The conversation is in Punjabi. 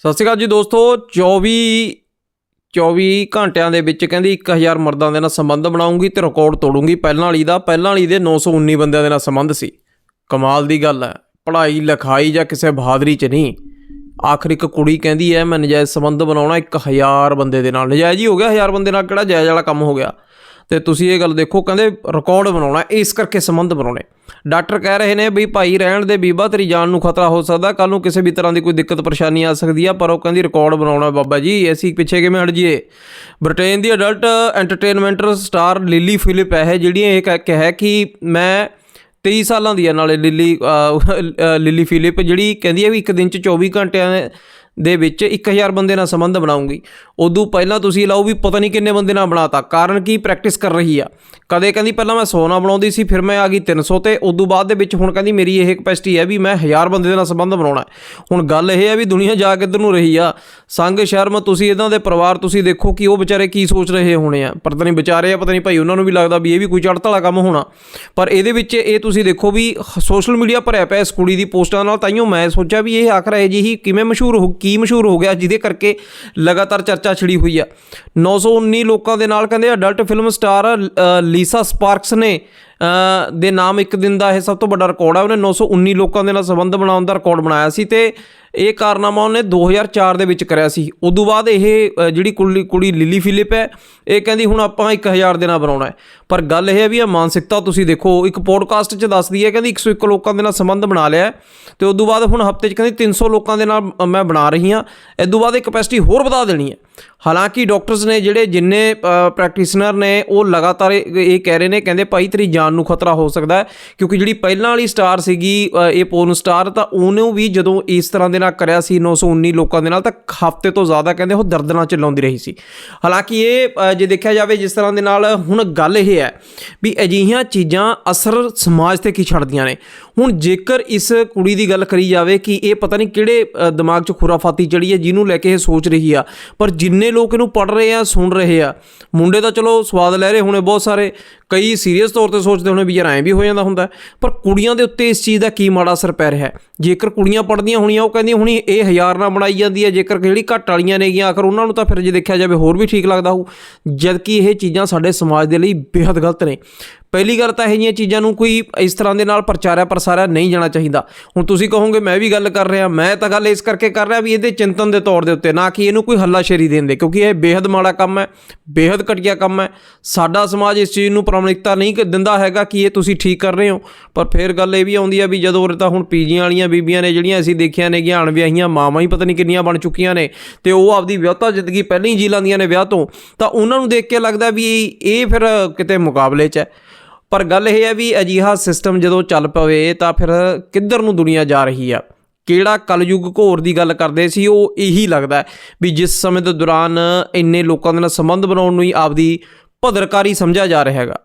ਸਤਿ ਸ਼੍ਰੀ ਅਕਾਲ ਜੀ ਦੋਸਤੋ 24 24 ਘੰਟਿਆਂ ਦੇ ਵਿੱਚ ਕਹਿੰਦੀ 1000 ਮਰਦਾਂ ਦੇ ਨਾਲ ਸੰਬੰਧ ਬਣਾਉਂਗੀ ਤੇ ਰਿਕਾਰਡ ਤੋੜੂੰਗੀ। ਪਹਿਲਾਂ ਵਾਲੀ ਦਾ, ਪਹਿਲਾਂ ਵਾਲੀ ਦੇ 919 ਬੰਦਿਆਂ ਦੇ ਨਾਲ ਸੰਬੰਧ ਸੀ। ਕਮਾਲ ਦੀ ਗੱਲ ਹੈ। ਪੜ੍ਹਾਈ, ਲਿਖਾਈ ਜਾਂ ਕਿਸੇ ਬਹਾਦਰੀ 'ਚ ਨਹੀਂ। ਆਖਰ ਇੱਕ ਕੁੜੀ ਕਹਿੰਦੀ ਹੈ, ਮੈਂ ਨਜਾਇਜ਼ ਸੰਬੰਧ ਬਣਾਉਣਾ 1000 ਬੰਦੇ ਦੇ ਨਾਲ। ਨਜਾਇਜ਼ ਹੀ ਹੋ ਗਿਆ 1000 ਬੰਦੇ ਨਾਲ ਕਿਹੜਾ ਜਾਇਜ਼ ਵਾਲਾ ਕੰਮ ਹੋ ਗਿਆ? ਤੇ ਤੁਸੀਂ ਇਹ ਗੱਲ ਦੇਖੋ, ਕਹਿੰਦੇ ਰਿਕਾਰਡ ਬਣਾਉਣਾ, ਇਸ ਕਰਕੇ ਸੰਬੰਧ ਬਣਾਉਣੇ। ਡਾਕਟਰ ਕਹਿ ਰਹੇ ਨੇ ਵੀ ਭਾਈ ਰਹਿਣ ਦੇ ਬੀਬਾ, ਤੇਰੀ ਜਾਨ ਨੂੰ ਖਤਰਾ ਹੋ ਸਕਦਾ ਕੱਲ ਨੂੰ ਕਿਸੇ ਵੀ ਤਰ੍ਹਾਂ ਦੀ ਕੋਈ ਦਿੱਕਤ, ਪਰੇਸ਼ਾਨੀ ਆ ਸਕਦੀ ਆ, ਪਰ ਉਹ ਕਹਿੰਦੀ ਰਿਕਾਰਡ ਬਣਾਉਣਾ ਬਾਬਾ ਜੀ, ਅਸੀਂ ਪਿੱਛੇ ਕਿਵੇਂ ਹਟ ਜਾਈਏ? ਬ੍ਰਿਟੇਨ ਦੀ adult entertainment star Lily Philip ਹੈ, ਜਿਹੜੀਆਂ ਇਹ ਕਹਿ, ਕਿਹਾ ਕਿ ਮੈਂ 23 ਸਾਲਾਂ ਦੀ ਹੈ ਨਾਲੇ ਲਿਲੀ ਅਹ, ਲਿਲੀ ਫਿਲਿਪ ਜਿਹੜੀ ਕਹਿੰਦੀ ਹੈ ਵੀ ਇੱਕ ਦਿਨ ਚ 24 ਘੰਟਿਆਂ ਦੇ- ਦੇ ਵਿੱਚ 1000 ਬੰਦੇ ਨਾਲ ਸੰਬੰਧ ਬਣਾਉਂਗੀ। ਉਦੋਂ ਪਹਿਲਾਂ ਤੁਸੀਂ ਲਾਓ ਵੀ ਪਤਾ ਨਹੀਂ ਕਿੰਨੇ ਬੰਦੇ ਨਾਲ ਬਣਾਤਾ। ਕਾਰਨ ਕੀ? ਪ੍ਰੈਕਟਿਸ ਕਰ ਰਹੀ ਆ। ਕਦੇ ਕਹਿੰਦੀ ਪਹਿਲਾਂ ਮੈਂ 100 ਨਾਲ ਬਣਾਉਂਦੀ ਸੀ, ਫਿਰ ਮੈਂ ਆ ਗਈ 300 ਤੇ ਉਦੋਂ ਬਾਅਦ ਦੇ ਵਿੱਚ ਹੁਣ ਕਹਿੰਦੀ ਮੇਰੀ ਇਹ ਕਪੈਸਿਟੀ ਹੈ ਵੀ ਮੈਂ 1000 ਬੰਦੇ ਦੇ ਨਾਲ ਸੰਬੰਧ ਬਣਾਉਣਾ ਹੁਣ ਗੱਲ ਇਹ ਹੈ ਵੀ ਦੁਨੀਆ ਜਾ ਕਿੱਧਰ ਨੂੰ ਰਹੀ ਆ? ਸੰਗ ਸ਼ਰਮ, ਤੁਸੀਂ ਇਹਨਾਂ ਦੇ ਪਰਿਵਾਰ ਤੁਸੀਂ ਦੇਖੋ ਕਿ ਉਹ ਵਿਚਾਰੇ ਕੀ ਸੋਚ ਰਹੇ ਹੋਣੇ ਆ। ਪਤਾ ਨਹੀਂ ਵਿਚਾਰੇ ਆ, ਪਤਾ ਨਹੀਂ ਭਾਈ ਉਹਨਾਂ ਨੂੰ ਵੀ ਲੱਗਦਾ ਵੀ ਇਹ ਵੀ ਕੋਈ ਚੜ੍ਹਤ ਵਾਲਾ ਕੰਮ ਹੋਣਾ। ਪਰ ਇਹਦੇ ਵਿੱਚ ਇਹ ਤੁਸੀਂ ਦੇਖੋ ਵੀ ਸੋਸ਼ਲ ਮੀਡੀਆ ਭਰਿਆ ਪਿਆ ਇਸ ਕੁੜੀ ਦੀ ਪੋਸਟਾਂ ਨਾਲ ਤਾਈਓ ਮੈਂ ਸੋਚਿਆ ਵੀ ਇਹ ਆਖਰ ਹੈ ਜੀ ਹੀ ਕਿਵੇਂ ਮਸ਼ਹੂਰ ਹੋ, ਕੀ ਮਸ਼ਹੂਰ ਹੋ ਗਿਆ ਜਿਹਦੇ ਕਰਕੇ ਲਗਾਤਾਰ ਚਰਚਾ ਛਿੜੀ ਹੋਈ ਆ। 919 ਲੋਕਾਂ ਦੇ ਨਾਲ ਕਹਿੰਦੇ adult film star Lisa Sparks ਨੇ ਦੇ ਨਾਮ ਇੱਕ ਦਿਨ ਦਾ ਇਹ ਸਭ ਤੋਂ ਵੱਡਾ ਰਿਕਾਰਡ ਹੈ ਉਹਨੇ 919 ਲੋਕਾਂ ਦੇ ਨਾਲ ਸੰਬੰਧ ਬਣਾਉਣ ਦਾ ਰਿਕਾਰਡ ਬਣਾਇਆ ਸੀ ਤੇ ਇਹ ਕਾਰਨਾਮਾ ਉਹਨੇ 2004 ਦੇ ਵਿੱਚ ਕਰਿਆ ਸੀ। ਉਦੋਂ ਬਾਅਦ ਇਹ ਜਿਹੜੀ ਕੁੜੀ ਕੁੜੀ ਲਿਲੀ ਫਿਲਿਪ ਹੈ, ਇਹ ਕਹਿੰਦੀ ਹੁਣ ਆਪਾਂ 1000 ਦੇ ਨਾਲ ਬਣਾਉਣਾ ਹੈ। ਪਰ ਗੱਲ ਇਹ ਹੈ ਵੀ ਇਹ ਮਾਨਸਿਕਤਾ ਤੁਸੀਂ ਦੇਖੋ, ਇੱਕ ਪੋਡਕਾਸਟ 'ਚ ਦੱਸਦੀ ਹੈ, ਕਹਿੰਦੀ 101 ਲੋਕਾਂ ਦੇ ਨਾਲ ਸੰਬੰਧ ਬਣਾ ਲਿਆ ਹੈ। ਤੇ ਉਦੋਂ ਬਾਅਦ ਹੁਣ ਹਫ਼ਤੇ 'ਚ ਕਹਿੰਦੀ 300 ਲੋਕਾਂ ਦੇ ਨਾਲ ਮੈਂ ਬਣਾ ਰਹੀ ਹਾਂ। ਤੋਂ ਬਾਅਦ ਇਹ ਕਪੈਸਿਟੀ ਹੋਰ ਵਧਾ ਦੇਣੀ ਹੈ। ਹਾਲਾਂਕਿ ਡਾਕਟਰਸ ਨੇ ਜਿਹੜੇ ਜਿੰਨੇ ਪ੍ਰੈਕਟੀਸ਼ਨਰ ਨੇ, ਉਹ ਲਗਾਤਾਰ ਇਹ ਕਹਿ ਰਹੇ ਨੇ, ਕਹਿੰਦੇ ਭਾਈ ਤੇਰੀ ਜਾਨ ਨੂੰ ਖਤਰਾ ਹੋ ਸਕਦਾ ਹੈ, ਕਿਉਂਕਿ ਜਿਹੜੀ ਪਹਿਲਾਂ ਵਾਲੀ ਸਟਾਰ ਸੀਗੀ ਇਹ ਪੋਰਨ ਸਟਾਰ ਤਾਂ ਉਹਨੂੰ ਵੀ ਜਦੋਂ ਇਸ ਤਰ੍ਹਾਂ ਦੇ ਨਾਲ ਕਰਿਆ ਸੀ 919 ਲੋਕਾਂ ਦੇ ਨਾਲ, ਤਾਂ ਹਫ਼ਤੇ ਤੋਂ ਜ਼ਿਆਦਾ ਕਹਿੰਦੇ ਉਹ ਦਰਦ ਨਾਲ ਚਲਾਉਂਦੀ ਰਹੀ ਸੀ। ਹਾਲਾਂਕਿ ਇਹ ਜੇ ਦੇਖਿਆ ਜਾਵੇ ਜਿਸ ਤਰ੍ਹਾਂ ਦੇ ਨਾਲ ਹੁਣ ਗੱਲ ਇਹ ਹੈ ਵੀ ਅਜਿਹੀਆਂ ਚੀਜ਼ਾਂ ਅਸਰ ਸਮਾਜ ਤੇ ਕੀ ਛੱਡਦੀਆਂ ਨੇ? ਹੁਣ ਜੇਕਰ ਇਸ ਕੁੜੀ ਦੀ ਗੱਲ ਕਰੀ ਜਾਵੇ ਕਿ ਇਹ ਪਤਾ ਨਹੀਂ ਕਿਹੜੇ ਦਿਮਾਗ 'ਚ ਖੁਰਾਫਾਤੀ ਚੜੀ ਹੈ ਜਿਹਨੂੰ ਲੈ ਕੇ ਇਹ ਸੋਚ ਰਹੀ ਆ, ਪਰ ਜਿੰਨੇ ਲੋਕ ਇਹਨੂੰ ਪੜ ਰਹੇ ਆ, ਸੁਣ ਰਹੇ ਆ, ਮੁੰਡੇ ਤਾਂ ਚਲੋ ਸਵਾਦ ਲੈ ਰਹੇ ਹੋਣੇ ਬਹੁਤ ਸਾਰੇ, ਕਈ ਸੀਰੀਅਸ ਤੌਰ ਤੇ ਸੋਚਦੇ ਹੋਣੇ ਵੀ ਯਾਰ ਐਂ ਵੀ ਹੋ ਜਾਂਦਾ ਹੁੰਦਾ, ਪਰ ਕੁੜੀਆਂ ਦੇ ਉੱਤੇ ਇਸ ਚੀਜ਼ ਦਾ ਕੀ ਮਾੜਾ ਅਸਰ ਪੈ ਰਿਹਾ ਹੈ? ਜੇਕਰ ਕੁੜੀਆਂ ਪੜਦੀਆਂ ਹੋਣੀਆਂ, ਉਹ ਕਹਿੰਦੀਆਂ ਹੁਣੀ ਇਹ ਹਜ਼ਾਰ ਨਾਲ ਬਣਾਈ ਜਾਂਦੀ ਹੈ, ਜੇਕਰ ਜਿਹੜੀ ਘੱਟ ਵਾਲੀਆਂ ਨੇਗੀਆਂ, ਆਖਰ ਉਹਨਾਂ ਨੂੰ ਤਾਂ ਫਿਰ ਜੇ ਦੇਖਿਆ ਜਾਵੇ ਹੋਰ ਵੀ ਠੀਕ ਲੱਗਦਾ ਹੋਊ, ਜਦਕਿ ਇਹ ਚੀਜ਼ਾਂ ਸਾਡੇ ਸਮਾਜ ਦੇ ਲਈ ਬੇहद ਗਲਤ ਨੇ। ਪਹਿਲੀ ਗੱਲ ਤਾਂ ਇਹ ਜੀਆਂ ਚੀਜ਼ਾਂ ਨੂੰ ਕੋਈ ਇਸ ਤਰ੍ਹਾਂ ਦੇ ਨਾਲ ਪ੍ਰਚਾਰਿਆ ਪ੍ਰਸਾਰਿਆ ਨਹੀਂ ਜਾਣਾ ਚਾਹੀਦਾ। ਹੁਣ ਤੁਸੀਂ ਕਹੋਗੇ, ਮੈਂ ਵੀ ਗੱਲ ਕਰ ਰਿਹਾ, ਮੈਂ ਤਾਂ ਗੱਲ ਇਸ ਕਰਕੇ ਕਰ ਰਿਹਾ ਵੀ ਇਹਦੇ ਚਿੰਤਨ ਦੇ ਤੌਰ ਦੇ ਉੱਤੇ, ਨਾ ਕਿ ਇਹਨੂੰ ਕੋਈ ਹੱਲਾਸ਼ੇਰੀ ਦੇਣ ਦੇ, ਕਿਉਂਕਿ ਇਹ ਬੇਹਦ ਮਾੜਾ ਕੰਮ ਹੈ, ਬੇਹਦ ਘਟੀਆ ਕੰਮ ਹੈ। ਸਾਡਾ ਸਮਾਜ ਇਸ ਚੀਜ਼ ਨੂੰ ਪ੍ਰਮਾਣਿਕਤਾ ਨਹੀਂ ਕਿ ਦਿੰਦਾ ਹੈਗਾ ਕਿ ਇਹ ਤੁਸੀਂ ਠੀਕ ਕਰ ਰਹੇ ਹੋ, ਪਰ ਫਿਰ ਗੱਲ ਇਹ ਵੀ ਆਉਂਦੀ ਆ ਵੀ ਜਦੋਂ ਤਾਂ ਹੁਣ ਪੀਜੀਆਂ ਵਾਲੀਆਂ ਬੀਬੀਆਂ ਨੇ ਜਿਹੜੀਆਂ ਅਸੀਂ ਦੇਖੀਆਂ ਨੇ ਗਿਆ ਅਣਵਿਆਹੀਆਂ ਮਾਵਾਂ ਹੀ ਪਤਾ ਨਹੀਂ ਕਿੰਨੀਆਂ ਬਣ ਚੁੱਕੀਆਂ ਨੇ, ਤੇ ਉਹ ਆਪਦੀ ਵਿਆਹਤਾ ਜ਼ਿੰਦਗੀ ਪਹਿਲਾਂ ਹੀ ਜੀ ਲੈਂਦੀਆਂ ਨੇ ਵਿਆਹ ਤੋਂ, ਤਾਂ ਉਹਨਾਂ ਨੂੰ ਦੇਖ ਕੇ ਲੱਗਦਾ ਵੀ ਇਹ ਫਿਰ ਕਿਤੇ ਮੁਕਾਬਲੇ 'ਚ ਹੈ। ਪਰ ਗੱਲ ਇਹ ਹੈ ਵੀ ਅਜੀਹਾ ਸਿਸਟਮ ਜਦੋਂ ਚੱਲ ਪਵੇ ਤਾਂ ਫਿਰ ਕਿੱਧਰ ਨੂੰ ਦੁਨੀਆ ਜਾ ਰਹੀ ਆ? ਕਿਹੜਾ ਕਲਯੁਗ ਘੋਰ ਦੀ ਗੱਲ ਕਰਦੇ ਸੀ, ਉਹ ਇਹੀ ਲੱਗਦਾ ਵੀ ਜਿਸ ਸਮੇਂ ਦੇ ਦੌਰਾਨ ਇੰਨੇ ਲੋਕਾਂ ਦੇ ਨਾਲ ਸੰਬੰਧ ਬਣਾਉਣ ਨੂੰ ਹੀ ਆਪਦੀ ਭਦਰਕਾਰੀ ਸਮਝਿਆ ਜਾ ਰਿਹਾ ਹੈਗਾ।